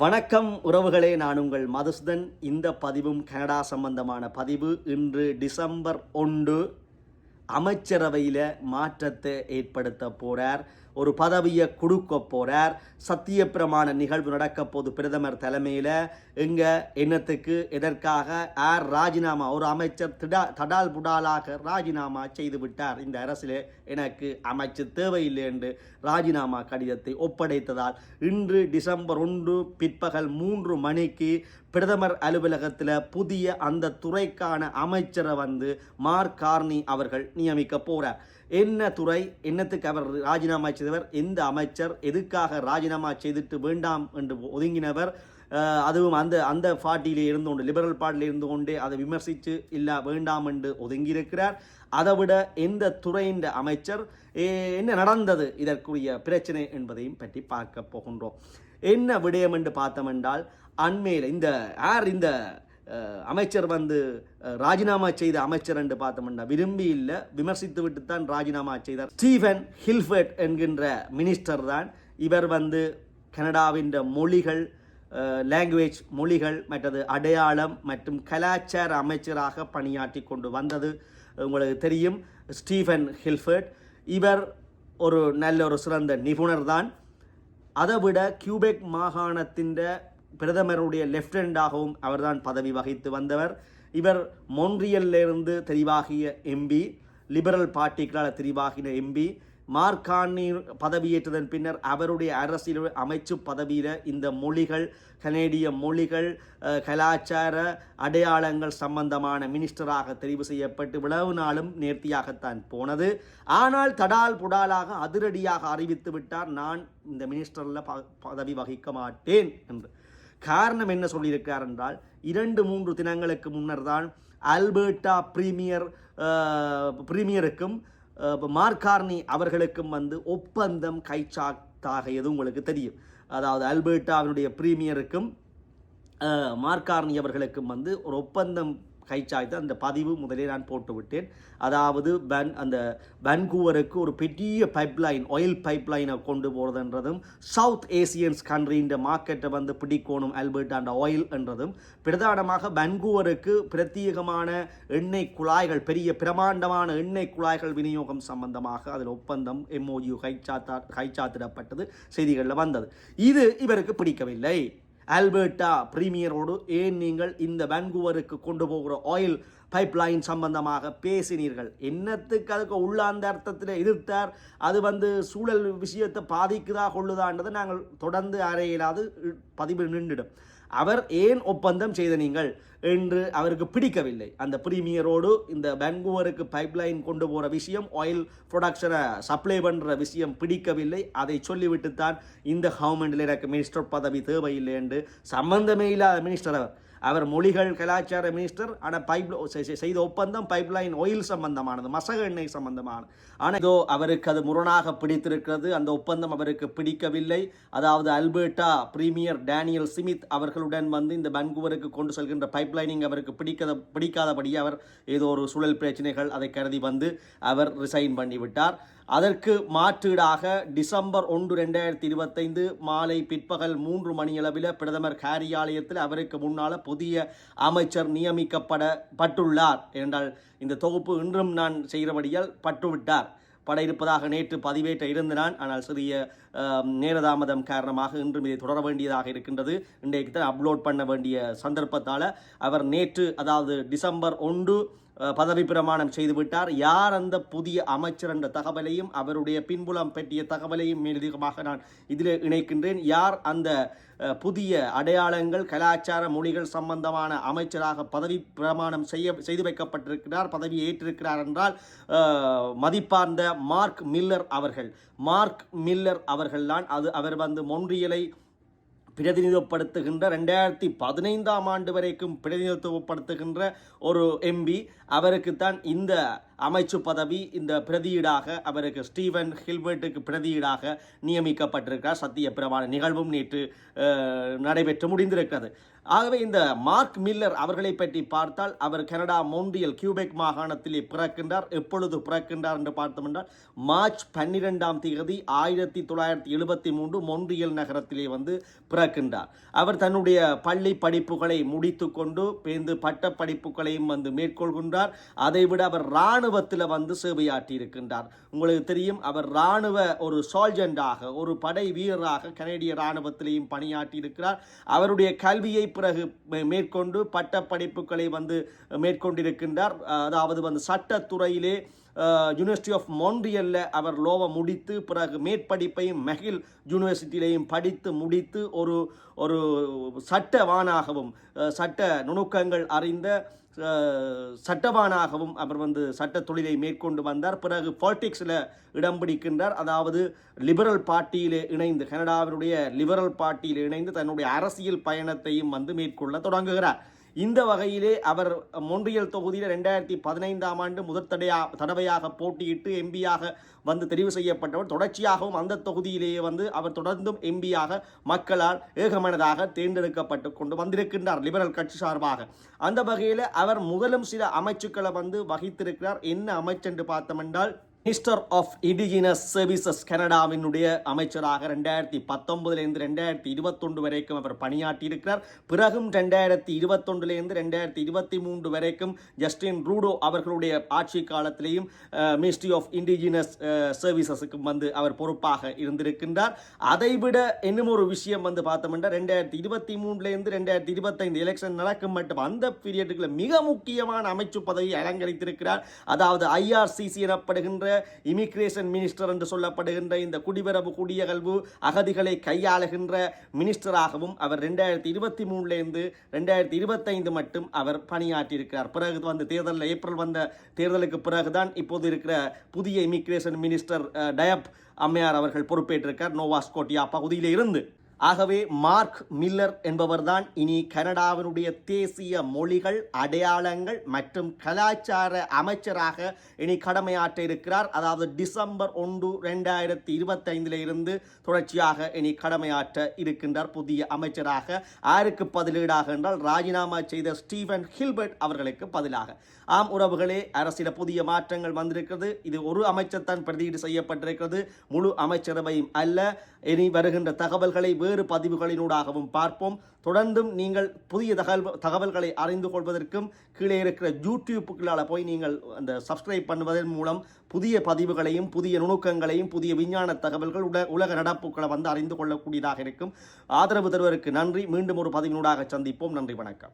வணக்கம் உறவுகளே நான் உங்கள் மதுசுதன். இந்த பதிவும் கனடா சம்பந்தமான பதிவு. இன்று டிசம்பர் ஒன்று அமைச்சரவையில் மாற்றத்தை ஏற்படுத்த போகிறார் ஒரு பதவியை கொடுக்க போறார். சத்தியப்பிரமாண நிகழ்வு நடக்க போது பிரதமர் தலைமையில் எங்க என்னத்துக்கு எதற்காக ஆர் ராஜினாமா ஒரு அமைச்சர் திடா தடால் புடாலாக ராஜினாமா செய்து விட்டார். இந்த அரசில் எனக்கு அமைச்சு தேவையில்லை என்று ராஜினாமா கடிதத்தை ஒப்படைத்ததால் இன்று டிசம்பர் ஒன்று பிற்பகல் மூன்று மணிக்கு பிரதமர் அலுவலகத்தில் புதிய அந்த துறைக்கான அமைச்சரை வந்து மார்க் கார்னி அவர்கள் நியமிக்க போகிறார் என்ன துறை என்னத்துக்கு அவர் ராஜினாமா செய்தவர் எந்த அமைச்சர் எதுக்காக ராஜினாமா செய்துட்டு வேண்டாம் என்று ஒதுங்கினவர் அதுவும் அந்த அந்த பார்ட்டியிலே இருந்து கொண்டு லிபரல் பார்ட்டியில் இருந்து கொண்டே அதை விமர்சித்து இல்லை வேண்டாம் என்று ஒதுங்கியிருக்கிறார். அதை விட எந்த துறையின் அமைச்சர் என்ன நடந்தது இதற்குரிய பிரச்சனை என்பதையும் பற்றி பார்க்க போகின்றோம். என்ன விடயம் என்று பார்த்தோம் என்றால் அண்மையில் இந்த யார் இந்த அமைச்சர் வந்து ராஜினாமா செய்த அமைச்சர் என்று பார்த்தோம்னா விரும்பி இல்லை விமர்சித்து விட்டு தான் ராஜினாமா செய்தார். ஸ்டீஃபன் ஹில்ஃபர்ட் என்கின்ற மினிஸ்டர் தான். இவர் வந்து கனடாவின் மொழிகள் லாங்குவேஜ் மொழிகள் மற்றது அடையாளம் மற்றும் கலாச்சார அமைச்சராக பணியாற்றி கொண்டு வந்தது உங்களுக்கு தெரியும். Steven Guilbeault. இவர் ஒரு நல்ல ஒரு சிறந்த நிபுணர் தான். அதை விட கியூபெக் மாகாணத்தின் பிரதமருடைய லெப்டினண்டாகவும் அவர்தான் பதவி வகித்து வந்தவர். இவர் மொன்றியல்லிருந்து தெரிவாகிய எம்பி லிபரல் பார்ட்டிகளால் தெரிவாகின எம்பி மார்கானி பதவியேற்றதன் பின்னர் அவருடைய அரசியல் அமைச்சு பதவியில் இந்த மொழிகள் கனேடிய மொழிகள் கலாச்சார அடையாளங்கள் சம்பந்தமான மினிஸ்டராக தெரிவு செய்யப்பட்டு விளவு நாளும் நேர்த்தியாகத்தான் போனது. ஆனால் தடால் புடாலாக அதிரடியாக அறிவித்து விட்டார் நான் இந்த மினிஸ்டரில் ப பதவி வகிக்க மாட்டேன் என்று. காரணம் என்ன சொல்லியிருக்கார் என்றால் இரண்டு மூன்று தினங்களுக்கு முன்னர் தான் அல்பர்டா பிரீமியர் பிரீமியருக்கும் மார்கார்னி அவர்களுக்கும் வந்து ஒப்பந்தம் கைச்சாத்தாகியது உங்களுக்கு தெரியும். அதாவது அல்பர்டாவினுடைய பிரீமியருக்கும் மார்கார்னி அவர்களுக்கும் வந்து ஒரு ஒப்பந்தம் கைச்சாய்த்து அந்த பதிவு முதலே நான் போட்டுவிட்டேன். அதாவது பன் அந்த வன்கூவருக்கு ஒரு பெரிய பைப்லைன் ஆயில் பைப்லைனை கொண்டு போகிறதுன்றதும் சவுத் ஏசியன்ஸ் கண்ட்ரின்ற மார்க்கெட்டை வந்து பிடிக்கணும் ஆல்பர்ட்டாண்ட ஆயில் என்றதும் பிரதானமாக வன்கூவருக்கு பிரத்யேகமான எண்ணெய் குழாய்கள் பெரிய பிரமாண்டமான எண்ணெய் குழாய்கள் விநியோகம் சம்பந்தமாக அதில் ஒப்பந்தம் எம்ஓயு கைச்சாத்தா கைச்சாத்திடப்பட்டது செய்திகளில் வந்தது. இது இவருக்கு பிடிக்கவில்லை. ஆல்பர்ட்டா பிரீமியரோடு ஏன் நீங்கள் இந்த வன்கூவருக்கு கொண்டு போகிற ஆயில் பைப்லைன் சம்பந்தமாக பேசினீர்கள்? என்னத்துக்கு அதுக்கு உள்ளாந்த அர்த்தத்தில் எதிர்த்தார்? அது வந்து சூழல் விஷயத்தை பாதிக்குதா கொள்ளுதான்றதை நாங்கள் தொடர்ந்து அறையிலாது பதிவு நின்றுடும். அவர் ஏன் ஒப்பந்தம் செய்த நீங்கள் என்று அவருக்கு பிடிக்கவில்லை. அந்த பிரீமியரோடு இந்த பெங்களூருக்கு பைப்லைன் கொண்டு போகிற விஷயம் ஆயில் ப்ரொடக்ஷனை சப்ளை பண்ணுற விஷயம் பிடிக்கவில்லை. அதை சொல்லிவிட்டு தான் இந்த கவர்மெண்டில் எனக்கு மினிஸ்டர் பதவி தேவையில்லை என்று சம்பந்தமே இல்லாத மினிஸ்டர் அவர் அவர் மொழிகள் கலாச்சார மினிஸ்டர் ஆனால் பைப் செய்த ஒப்பந்தம் பைப் லைன் ஆயில் சம்பந்தமானது மசக எண்ணெய் சம்பந்தமானது. ஆனால் இதோ அவருக்கு அது முரணாக பிடித்திருக்கிறது அந்த ஒப்பந்தம் அவருக்கு பிடிக்கவில்லை. அதாவது அல்பர்ட்டா பிரீமியர் டேனியல் சிமித் அவர்களுடன் வந்து இந்த பன்குவருக்கு கொண்டு செல்கின்ற பைப்லைனிங் அவருக்கு பிடிக்காத பிடிக்காதபடி அவர் ஏதோ ஒரு சூழல் பிரச்சனைகள் அதை கருதி வந்து அவர் ரிசைன் பண்ணிவிட்டார். அதற்கு மாற்றீடாக டிசம்பர் ஒன்று ரெண்டாயிரத்தி இருபத்தைந்து மாலை பிற்பகல் மூன்று மணியளவில் பிரதமர் காரியாலயத்தில் அவருக்கு முன்னால் புதிய அமைச்சர் நியமிக்கப்பட பட்டுள்ளார் என்றால் இந்த தொகுப்பு இன்றும் நான் செய்கிறபடியால் பட்டுவிட்டார். பட இருப்பதாக நேற்று பதிவேற்ற இருந்தான் ஆனால் சிறிய நேரதாமதம் காரணமாக இன்றும் இதை தொடர வேண்டியதாக இருக்கின்றது. இன்றைக்கு தான் அப்லோட் பண்ண வேண்டிய சந்தர்ப்பத்தால் அவர் நேற்று அதாவது டிசம்பர் ஒன்று பதவி பிரமாணம் செய்துவிட்டார். யார் அந்த புதிய அமைச்சர் என்ற தகவலையும் அவருடைய பின்புலம் பற்றிய தகவலையும் மேலதிகமாக நான் இதில் இணைக்கின்றேன். யார் அந்த புதிய அடையாளங்கள் கலாச்சார மொழிகள் சம்பந்தமான அமைச்சராக பதவி பிரமாணம் செய்ய செய்து வைக்கப்பட்டிருக்கிறார் பதவி ஏற்றிருக்கிறார் என்றால் மதிப்பார்ந்த மார்க் மில்லர் அவர்கள். மார்க் மில்லர் அவர்கள்தான் அது. அவர் வந்து மொன்றியலை பிரதிநிதித்துவப்படுத்துகின்ற ரெண்டாயிரத்தி பதினைந்தாம் ஆண்டு வரைக்கும் பிரதிநிதித்துவப்படுத்துகின்ற ஒரு எம்பி அவருக்குத்தான் இந்த அமைச்சு பதவி இந்த பிரதியீடாக அவருக்கு ஸ்டீவன் ஹில்பர்ட்டுக்கு பிரதியீடாக நியமிக்கப்பட்டிருக்கிறார். சத்திய பிரமாண நிகழ்வும் நேற்று நடைபெற்று முடிந்திருக்கிறது. ஆகவே இந்த மார்க் மில்லர் அவர்களை பற்றி பார்த்தால் அவர் கனடா மோண்டியல் கியூபெக் மாகாணத்திலே பிறக்கின்றார். எப்பொழுது பிறக்கின்றார் என்று பார்த்தோம் என்றால் மார்ச் பன்னிரெண்டாம் தேதி ஆயிரத்தி தொள்ளாயிரத்தி எழுபத்தி மூன்று மொன்றியல் நகரத்திலே வந்து பிறக்கின்றார். அவர் தன்னுடைய பள்ளி படிப்புகளை முடித்துக்கொண்டு பேருந்து பட்ட படிப்புகளையும் வந்து மேற்கொள்கின்றார். அதைவிட அவர் இராணுவத்தில் வந்து சேவையாற்றி இருக்கின்றார் உங்களுக்கு தெரியும் அவர் இராணுவ ஒரு சால்ஜெண்டாக ஒரு படை வீரராக கனேடிய இராணுவத்திலேயும் பணியாற்றி இருக்கிறார் அவருடைய கல்வியை பிறகு மேற்கொண்டு பட்ட படிப்புகளை வந்து மேற்கொண்டிருக்கின்றார். அதாவது வந்து சட்டத்துறையிலே யூனிவர்சிட்டி ஆஃப் மோன்ரியலில் அவர் லோவை முடித்து பிறகு மேற்படிப்பையும் மெகில் யூனிவர்சிட்டியிலையும் படித்து முடித்து ஒரு ஒரு சட்டவானாகவும் சட்ட நுணுக்கங்கள் அறிந்த சட்டவானாகவும் அவர் வந்து சட்ட தொழிலை மேற்கொண்டு வந்தார். பிறகு பாலிடிக்ஸில் இடம் பிடிக்கின்றார். அதாவது லிபரல் பார்ட்டியில் இணைந்து கனடாவினுடைய லிபரல் பார்ட்டியில் இணைந்து தன்னுடைய அரசியல் பயணத்தையும் வந்து மேற்கொள்ள தொடங்குகிறார். இந்த வகையிலே அவர் மொன்றியல் தொகுதியில் ரெண்டாயிரத்தி பதினைந்தாம் ஆண்டு முதற் தடையா தடவையாக போட்டியிட்டு எம்பியாக வந்து தெரிவு செய்யப்பட்டவர். தொடர்ச்சியாகவும் அந்த தொகுதியிலேயே வந்து அவர் தொடர்ந்தும் எம்பியாக மக்களால் ஏகமனதாக தேர்ந்தெடுக்கப்பட்டு கொண்டு வந்திருக்கின்றார் லிபரல் கட்சி சார்பாக. அந்த வகையில் அவர் முதலும் சில அமைச்சுக்களை வந்து வகித்திருக்கிறார். என்ன அமைச்சென்று பார்த்தோமென்றால் மினிஸ்டர் ஆஃப் இடிஜினஸ் சர்வீசஸ் கனடாவினுடைய அமைச்சராக ரெண்டாயிரத்தி பத்தொன்பதுலேருந்து ரெண்டாயிரத்தி இருபத்தொன்று வரைக்கும் அவர் பணியாற்றியிருக்கிறார். பிறகும் ரெண்டாயிரத்தி இருபத்தொன்றுலேருந்து ரெண்டாயிரத்தி இருபத்தி மூன்று வரைக்கும் ஜஸ்டின் ரூடோ அவர்களுடைய ஆட்சி காலத்திலேயும் மினிஸ்ட்ரி ஆஃப் இண்டிஜினஸ் சர்வீசஸுக்கும் வந்து அவர் பொறுப்பாக இருந்திருக்கின்றார். அதைவிட இன்னும் ஒரு விஷயம் வந்து பார்த்தோம்னா ரெண்டாயிரத்தி இருபத்தி மூணுலேருந்து ரெண்டாயிரத்தி இருபத்தைந்து எலெக்ஷன் நடக்கும் மட்டும் அந்த பீரியடுக்குள்ள மிக முக்கியமான அமைச்சு பதவியை அலங்கரித்திருக்கிறார். அதாவது ஐஆர்சிசி எனப்படுகின்ற இமிக்ரேஷன் மினிஸ்டர் என்று சொல்லப்படுகின்ற இந்த குடிவரவு குடியகல்வு அகதிகளை கையாளுகின்ற மினிஸ்டராகவும் அவர் ரெண்டாயிரத்தி இருபத்தி மூணுலேருந்து ரெண்டாயிரத்தி இருபத்தைந்து மட்டும் அவர் பணியாற்றியிருக்கிறார். பிறகு வந்து தேர்தலில் ஏப்ரல் வந்த தேர்தலுக்கு பிறகுதான் இப்போது இருக்கிற புதிய இமிக்ரேஷன் மினிஸ்டர் டயப் அம்மையார் அவர்கள் பொறுப்பேற்றிருக்கார். நோவாஸ்கோட்டியா பகுதியில் இருந்து ஆகவே மார்க் மில்லர் என்பவர்தான் இனி கனடாவினுடைய தேசிய மொழிகள் அடையாளங்கள் மற்றும் கலாச்சார அமைச்சராக இனி கடமையாற்ற இருக்கிறார். அதாவது டிசம்பர் ஒன்று ரெண்டாயிரத்தி இருபத்தைந்தில் இருந்து தொடர்ச்சியாக இனி கடமையாற்ற இருக்கின்றார் புதிய அமைச்சராக. யாருக்கு பதிலீடாக என்றால் ராஜினாமா செய்த ஸ்டீவன் ஹில்பர்ட் அவர்களுக்கு பதிலாக. ஆம் உறவுகளே அரசியல புதிய மாற்றங்கள் வந்திருக்கிறது. இது ஒரு அமைச்சர் தான் பிரதியீடு செய்யப்பட்டிருக்கிறது. முழு அமைச்சரவையும் அல்ல. இனி வருகின்ற தகவல்களை வேறு பதிவுகளினூடாகவும் பார்ப்போம். தொடர்ந்தும் நீங்கள் புதிய தகவல் தகவல்களை அறிந்து கொள்வதற்கும் கீழே இருக்கிற யூடியூப்புகளால் போய் நீங்கள் அந்த சப்ஸ்கிரைப் பண்ணுவதன் மூலம் புதிய பதிவுகளையும் புதிய நுணுக்கங்களையும் புதிய விஞ்ஞான தகவல்கள் உல உலக நடப்புகளை வந்து அறிந்து கொள்ளக்கூடியதாக இருக்கும். ஆதரவு தருவதற்கு நன்றி. மீண்டும் ஒரு பதிவினூடாக சந்திப்போம். நன்றி வணக்கம்.